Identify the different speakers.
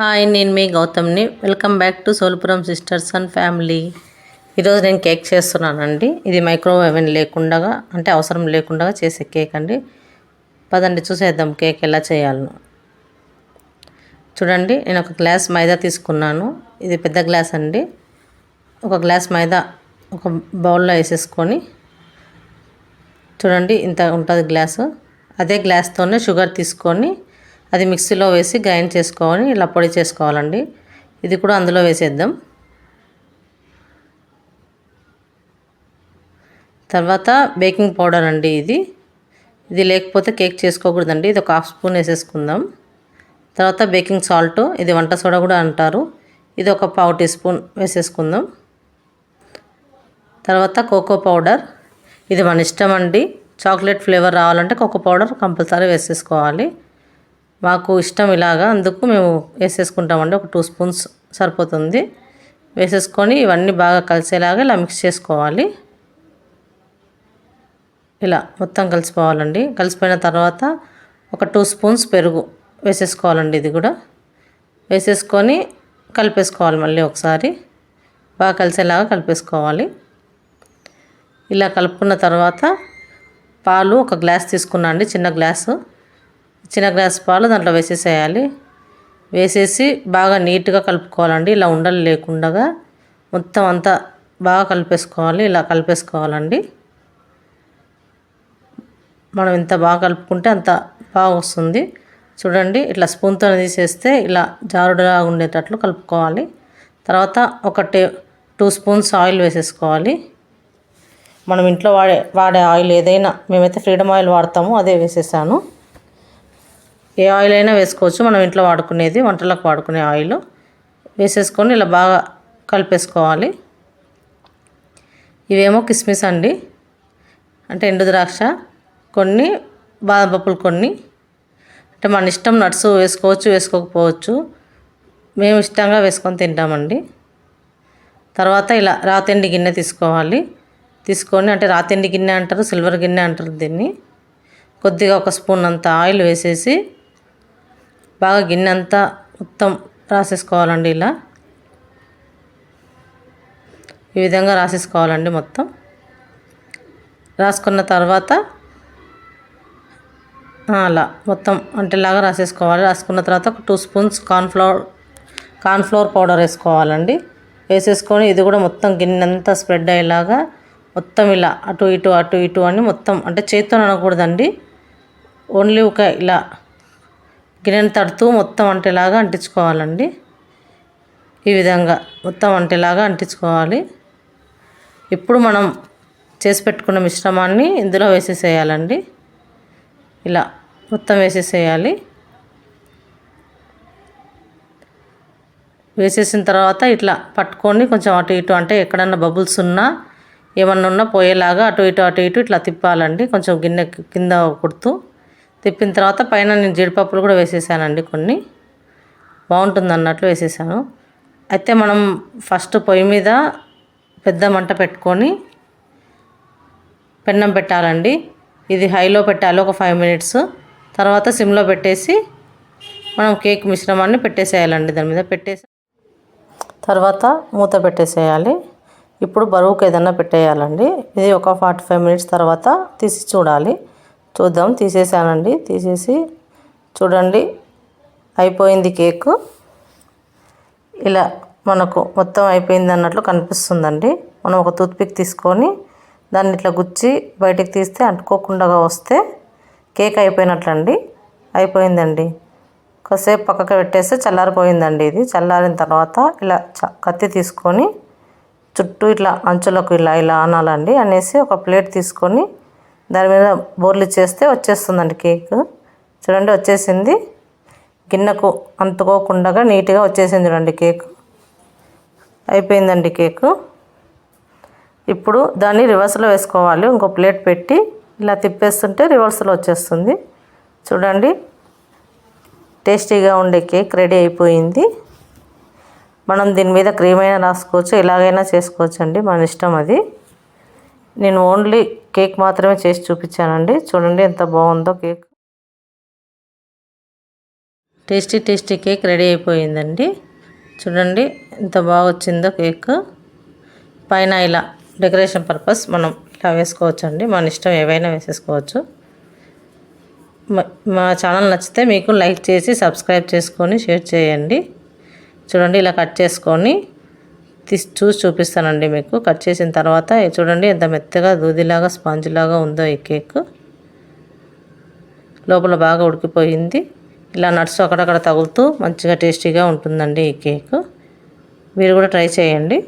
Speaker 1: Hi నేను మీ గౌతమ్ని. Welcome back to Solpuram sisters and family. ఈరోజు నేను కేక్ చేస్తున్నానండి. ఇది మైక్రోవేవ్ లేకుండా అంటే అవసరం లేకుండా చేసే కేక్ అండి. పదండి చూసేద్దాం కేక్ ఎలా చేయాలను చూడండి నేను ఒక గ్లాస్ మైదా తీసుకున్నాను. ఇది పెద్ద గ్లాస్ అండి. ఒక గ్లాస్ మైదా ఒక బౌల్లో వేసేసుకొని చూడండి ఇంత ఉంటుంది గ్లాసు. అదే గ్లాస్తోనే షుగర్ తీసుకొని అది మిక్సీలో వేసి గ్రైండ్ చేసుకోవాలి ఇలా పొడి చేసుకోవాలండి. ఇది కూడా అందులో వేసేద్దాం. తర్వాత బేకింగ్ పౌడర్ అండి ఇది. ఇది లేకపోతే కేక్ చేసుకోకూడదండి. ఇది ఒక హాఫ్ స్పూన్ వేసేసుకుందాం. తర్వాత బేకింగ్ సాల్ట్ ఇది వంట సోడా కూడా అంటారు. ఇది ఒక పావు టీ స్పూన్ వేసేసుకుందాం. తర్వాత కోకో పౌడర్. ఇది మన ఇష్టం అండి. చాక్లెట్ ఫ్లేవర్ రావాలంటే కోకో పౌడర్ కంపల్సరీ వేసేసుకోవాలి. మాకు ఇష్టం ఇలాగా. అందుకు మేము వేసేసుకుంటామండి. ఒక టూ స్పూన్స్ సరిపోతుంది. వేసేసుకొని ఇవన్నీ బాగా కలిసేలాగా ఇలా మిక్స్ చేసుకోవాలి. ఇలా మొత్తం కలిసిపోవాలండి. కలిసిపోయిన తర్వాత ఒక టూ స్పూన్స్ పెరుగు వేసేసుకోవాలండి ఇది కూడా. వేసేసుకొని కలిపేసుకోవాలి మళ్ళీ ఒకసారి. బాగా కలిసేలాగా కలిపేసుకోవాలి. ఇలా కలుపుకున్న తర్వాత పాలు ఒక గ్లాస్ తీసుకున్నా అండి. చిన్న గ్లాసు చిన్న గ్లాస్ పాలు దాంట్లో వేసేసేయాలి. వేసేసి బాగా నీట్గా కలుపుకోవాలండి. ఇలా ఉండలు లేకుండా మొత్తం అంతా బాగా కలిపేసుకోవాలి. ఇలా కలిపేసుకోవాలండి. మనం ఎంత బాగా కలుపుకుంటే అంత బాగా వస్తుంది. చూడండి ఇట్లా స్పూన్తో తీసేస్తే ఇలా జారుడుగా ఉండేటట్లు కలుపుకోవాలి. తర్వాత ఒక టే టూ స్పూన్స్ ఆయిల్ వేసేసుకోవాలి. మనం ఇంట్లో వాడే వాడే ఆయిల్ ఏదైనా మేమైతే ఫ్రీడమ్ ఆయిల్ వాడతాము అదే వేసేసాను. ఏ ఆయిల్ అయినా వేసుకోవచ్చు. మనం ఇంట్లో వాడుకునేది వంటలకు వాడుకునే ఆయిల్ వేసేసుకొని ఇలా బాగా కలిపేసుకోవాలి. ఇవేమో కిస్మిస్ అండి. అంటే ఎండు ద్రాక్ష కొన్ని బాదం పప్పులు కొన్ని. అంటే మన ఇష్టం నట్స్ వేసుకోవచ్చు వేసుకోకపోవచ్చు. మేము ఇష్టంగా వేసుకొని తింటామండి. తర్వాత ఇలా రాతిండి గిన్నె తీసుకోవాలి. తీసుకొని అంటే రాతిండి గిన్నె అంటారు సిల్వర్ గిన్నె అంటారు దీన్ని. కొద్దిగా ఒక స్పూన్ అంత ఆయిల్ వేసేసి బాగా గిన్నె అంతా మొత్తం రాసేసుకోవాలండి ఇలా. ఈ విధంగా రాసేసుకోవాలండి మొత్తం. రాసుకున్న తర్వాత అలా మొత్తం అంటేలాగా రాసేసుకోవాలి. రాసుకున్న తర్వాత ఒక two spoons cornflour cornflour powder వేసుకోవాలండి. వేసేసుకొని ఇది కూడా మొత్తం గిన్నెంతా స్ప్రెడ్ అయ్యేలాగా మొత్తం ఇలా అటు ఇటు అటు ఇటు అని మొత్తం అంటే చేతితో అనకూడదండి ఓన్లీ ఒక ఇలా గిన్నెను తడుతూ మొత్తం వంటలాగా అంటించుకోవాలండి. ఈ విధంగా మొత్తం వంటలాగా అంటించుకోవాలి. ఇప్పుడు మనం చేసి పెట్టుకున్న మిశ్రమాన్ని ఇందులో వేసేసేయాలండి. ఇలా మొత్తం వేసేసేయాలి. వేసేసిన తర్వాత ఇట్లా పట్టుకొని కొంచెం అటు ఇటు అంటే ఎక్కడన్నా బబుల్స్ ఉన్నా ఏమన్నా ఉన్నా పోయేలాగా అటు ఇటు అటు ఇటు ఇట్లా తిప్పాలండి. కొంచెం గిన్నె కింద కుడుతూ తిప్పిన తర్వాత పైన నేను జీడిపప్పులు కూడా వేసేసానండి కొన్ని. బాగుంటుంది అన్నట్లు వేసేసాను. అయితే మనం ఫస్ట్ పొయ్యి మీద పెద్ద మంట పెట్టుకొని పెన్నం పెట్టాలండి. ఇది హైలో పెట్టాలి ఒక ఫైవ్ మినిట్స్. తర్వాత సిమ్లో పెట్టేసి మనం కేక్ మిశ్రమాన్ని పెట్టేసేయాలండి దాని మీద. పెట్టేసి తర్వాత మూత పెట్టేసేయాలి. ఇప్పుడు బరువుకు ఏదైనా పెట్టేయాలండి. ఇది ఒక ఫార్టీ ఫైవ్ మినిట్స్ తర్వాత తీసి చూడాలి. చూద్దాం. తీసేసానండి. తీసేసి చూడండి. అయిపోయింది కేకు. ఇలా మనకు మొత్తం అయిపోయింది అన్నట్లు కనిపిస్తుందండి. మనం ఒక టూత్పిక్ తీసుకొని దాన్ని ఇట్లా గుచ్చి బయటికి తీస్తే అంటుకోకుండా వస్తే కేక్ అయిపోయినట్లండి. అయిపోయిందండి. కాసేపు పక్కకు పెట్టేస్తే చల్లారిపోయిందండి ఇది. చల్లారిన తర్వాత ఇలా కత్తి తీసుకొని చుట్టూ ఇట్లా అంచులకు ఇలా ఇలా అనాలండి అనేసి ఒక ప్లేట్ తీసుకొని దాని మీద బోర్లు చేస్తే వచ్చేస్తుందండి కేక్. చూడండి వచ్చేసింది. గిన్నెకు అంటుకోకుండా నీట్గా వచ్చేసింది చూడండి కేక్. అయిపోయిందండి కేకు. ఇప్పుడు దాన్ని రివర్స్లో వేసుకోవాలి. ఇంకో ప్లేట్ పెట్టి ఇలా తిప్పేస్తుంటే రివర్స్లో వచ్చేస్తుంది. చూడండి టేస్టీగా ఉండే కేక్ రెడీ అయిపోయింది. మనం దీని మీద క్రీమ్ అయినా రాసుకోవచ్చు ఎలాగైనా చేసుకోవచ్చు అండి మన ఇష్టం అది. నేను ఓన్లీ కేక్ మాత్రమే చేసి చూపించానండి. చూడండి ఎంత బాగుందో cake. Tasty tasty cake ready అయిపోయిందండి. చూడండి ఎంత బాగా వచ్చిందో కేక్. పైన ఇలా డెకరేషన్ పర్పస్ మనం ఇలా వేసుకోవచ్చు అండి మన ఇష్టం ఏవైనా వేసేసుకోవచ్చు. మా ఛానల్ నచ్చితే మీకు లైక్ చేసి సబ్స్క్రైబ్ చేసుకొని షేర్ చేయండి. చూడండి ఇలా కట్ చేసుకొని తీసి చూసి చూపిస్తానండి మీకు. కట్ చేసిన తర్వాత చూడండి ఎంత మెత్తగా దూదిలాగా స్పాంజ్ లాగా ఉందో ఈ కేక్. లోపల బాగా ఉడికిపోయింది. ఇలా నట్స్ అక్కడక్కడ తగులుతూ మంచిగా టేస్టీగా ఉంటుందండి ఈ కేక్. మీరు కూడా ట్రై చేయండి.